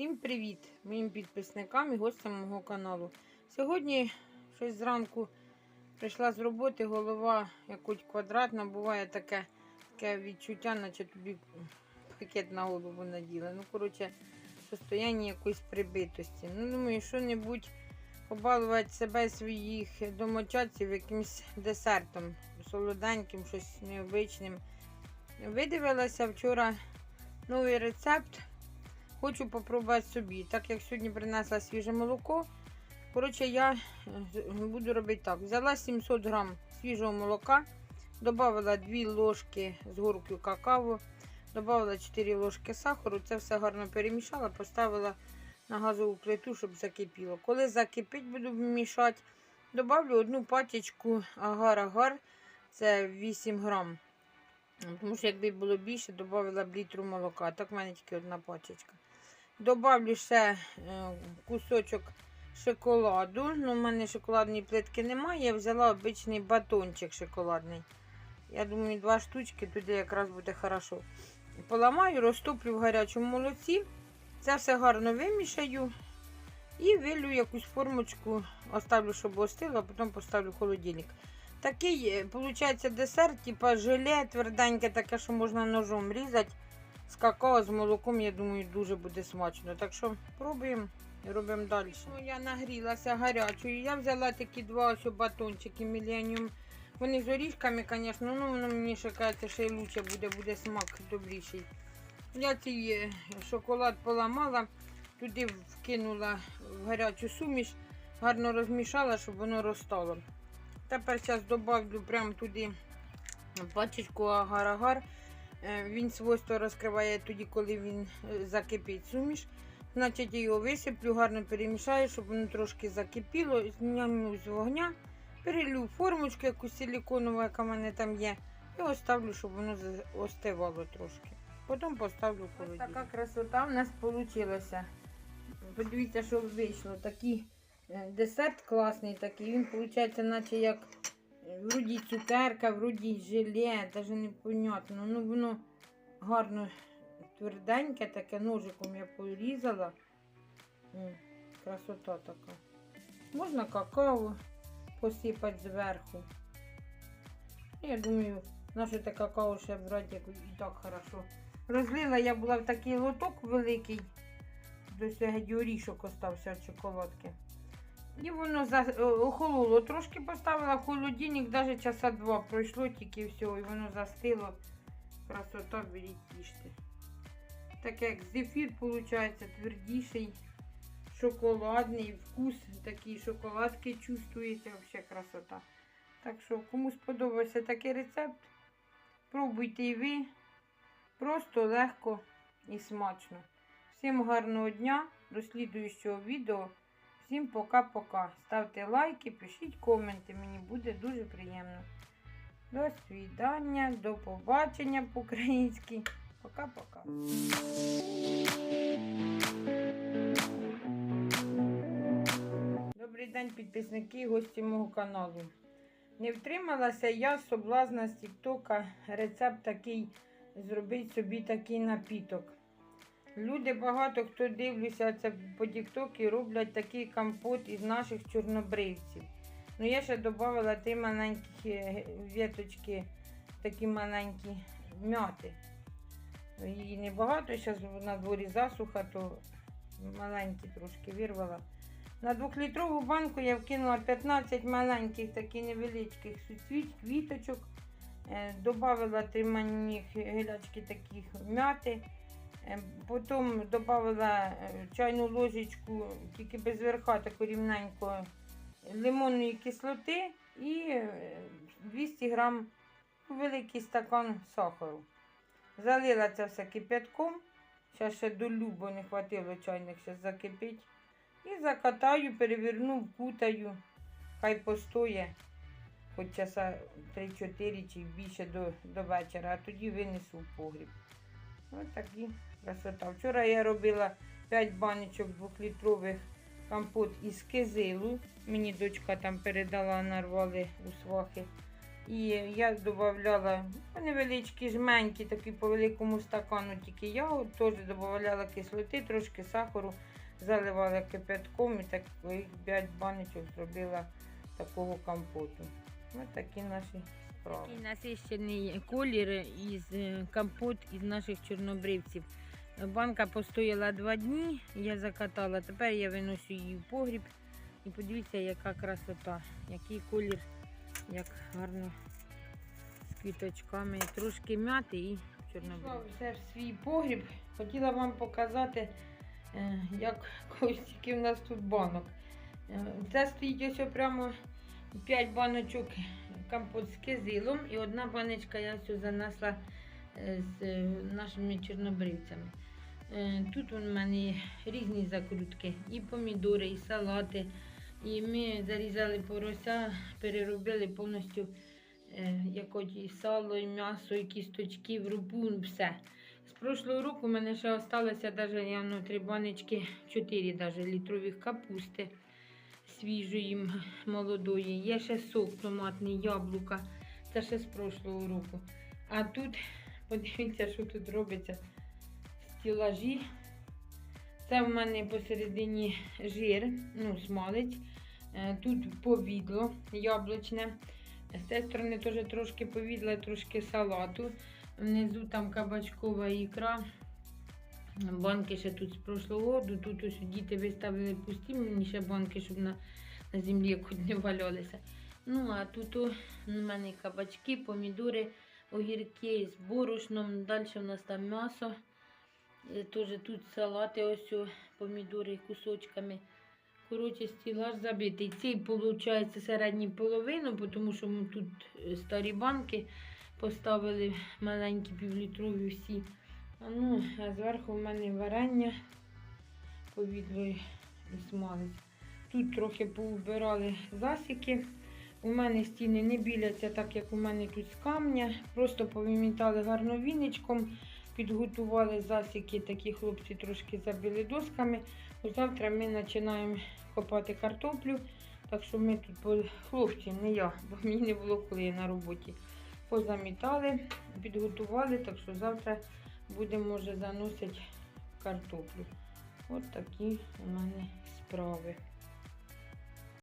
Всім привіт моїм підписникам і гостям мого каналу. Сьогодні щось зранку прийшла з роботи, голова якось квадратна, буває таке, таке відчуття, наче тобі пакет на голову наділи. Ну, коротше, состояння якоїсь прибитості. Ну, думаю, що-небудь побалувати себе своїх домочадців якимось десертом, солоденьким, щось необичним. Видивилася вчора новий рецепт. Хочу попробувати собі. Так як сьогодні принесла свіже молоко. Коротше, я е, буду робити так. Взяла 700 грам свіжого молока, додала 2 ложки з горкою какао, додала 4 ложки сахару. Це все гарно перемішала, поставила на газову плиту, щоб закипіло. Коли закипить, буду мішати, додавлю одну пачечку агар-агар, це 8 грам. Тому що якби було більше, додавала б літру молока. Так в мене тільки одна пачечка. Добавлю ще е, кусочок шоколаду. Ну, У мене шоколадної плитки немає. Я взяла обичний батончик шоколадний. Я думаю, два штучки туди якраз буде хорошо. Поламаю, розтоплю в гарячому молоці. Це все гарно вимішаю. І вилю якусь формочку, оставлю, щоб остило, а потім поставлю в холодильник. Такий, виходить, десерт, типа желе, тверденьке, таке, що можна ножом різати. З какао, з молоком, я думаю, дуже буде смачно. Так що пробуємо і робимо далі. Ну, я нагрілася гарячою. Я взяла такі два ось батончики Millennium. Вони з орішками, звісно, ну воно мені ще кажеться, ще й лучше буде, буде смак добріший. Я цей е, шоколад поламала, туди вкинула в гарячу суміш, гарно розмішала, щоб воно розтало. Тепер зараз додавлю прямо туди пачечку агар-агар. Е, Він свойство розкриває тоді, коли він е, закипить суміш. Значить, я його висиплю, гарно перемішаю, щоб воно трошки закипіло. Зніму з вогня, перелю формочку, якусь силіконову, яка в мене там є. І оставлю, щоб воно остивало трошки. Потім поставлю в холодильник. Така красота в нас вийшла. Подивіться, що вийшло. Такий е, десерт класний такий. Він виходить, наче як е, вроді цукерка, вроді желе, навіть непонятно. Ну воно гарно тверденьке, таке ножиком я порізала. Красота така. Можна какао посипати зверху. Я думаю, наше те какао ще брати і так хорошо. Розлила я була в такий лоток великий. До сьогодні орішок остався від шоколадки. І воно е, охололо. Трошки поставила холодильник, навіть часа два пройшло тільки все, і воно застило. Красота, беріть їжте. Так як зефір, виходить, твердіший, шоколадний вкус, такий шоколадки чувствується, взагалі красота. Так що, кому сподобався такий рецепт, пробуйте і ви. Просто легко і смачно. Всім гарного дня, до слідуючого відео. Всім пока-пока. Ставте лайки, пишіть коменти, мені буде дуже приємно. До свідання, до побачення по-українськи. Пока-пока. Добрий день, підписники і гості мого каналу. Не втрималася я соблазна з Тіктока рецепт такий зробити собі такий напіток. Люди багато хто дивлюся це по Тіктокі, роблять такий компот із наших чорнобривців. Ну, я ще додавала три маленькі е, віточки, такі маленькі м'яти. Її небагато, зараз на дворі засуха, то маленькі трошки вирвала. На двохлітрову банку я вкинула 15 маленьких таких невеличких квіточок. Е, Добавила три маленьких гілячки таких м'яти. Е, Потім додала чайну ложечку, тільки без верха таку рівненько лимонної кислоти і е, 200 грам великий стакан сахару. Залила це все кипятком. Зараз ще долю, бо не хватило чайних, зараз закипить. І закатаю, переверну, вкутаю. Хай постоє хоч часа 3-4 чи більше до, до вечора, а тоді винесу в погріб. Ось такі красота. Вчора я робила 5 баночок 2-літрових компот із кизилу. Мені дочка там передала, нарвали у свахи. І я додавала невеличкі жменькі, такі по великому стакану, тільки ягод, теж додавала кислоти, трошки сахару, заливала кипятком і так 5 баночок зробила такого компоту. Ось такі наші справи. Такий насищений колір із е, компот із наших чорнобривців. Банка постояла два дні, я закатала, тепер я виношу її в погріб. І подивіться, яка красота, який колір, як гарно з квіточками. Трошки м'яти і чорнобривці. Все в свій погріб. Хотіла вам показати, е, як ось тільки в нас тут банок. Е, Це стоїть ось прямо 5 баночок компот з кизилом і одна баночка я ось занесла е, з нашими чорнобривцями. Е, Тут у мене різні закрутки, і помідори, і салати. І ми зарізали порося, переробили повністю е, як от і сало, і м'ясо, і кісточки, в рубун, все. З прошлого року в мене ще залишилося даже явно три баночки, чотири даже літрових капусти свіжої, молодої. Є ще сок томатний, яблука. Це ще з прошлого року. А тут, подивіться, що тут робиться. Стілажі. Це в мене посередині жир, ну, смалець. Е, Тут повідло яблучне. З цієї сторони теж трошки повідла, трошки салату. Внизу там кабачкова ікра. Банки ще тут з прошлого року. Тут ось діти виставили пусті мені ще банки, щоб на, на землі хоч не валялися. Ну, а тут у мене кабачки, помідори, огірки з борошном. Далі у нас там м'ясо. Е, Теж тут салати, ось помідори кусочками. Коротше, стілаж забитий. Цей, виходить, середню половину, тому що ми тут е, старі банки поставили маленькі півлітрові всі. А ну, а зверху в мене варення повідло і смалець. Тут трохи поубирали засіки. У мене стіни не біляться, так як у мене тут з камня. Просто повимітали гарно віничком, підготували засіки, такі хлопці трошки забили досками. Завтра ми починаємо копати картоплю. Так що ми тут, хлопці, не я, бо мені не було коли я на роботі. Позамітали, підготували, так що завтра будемо вже заносити картоплю. От такі у мене справи.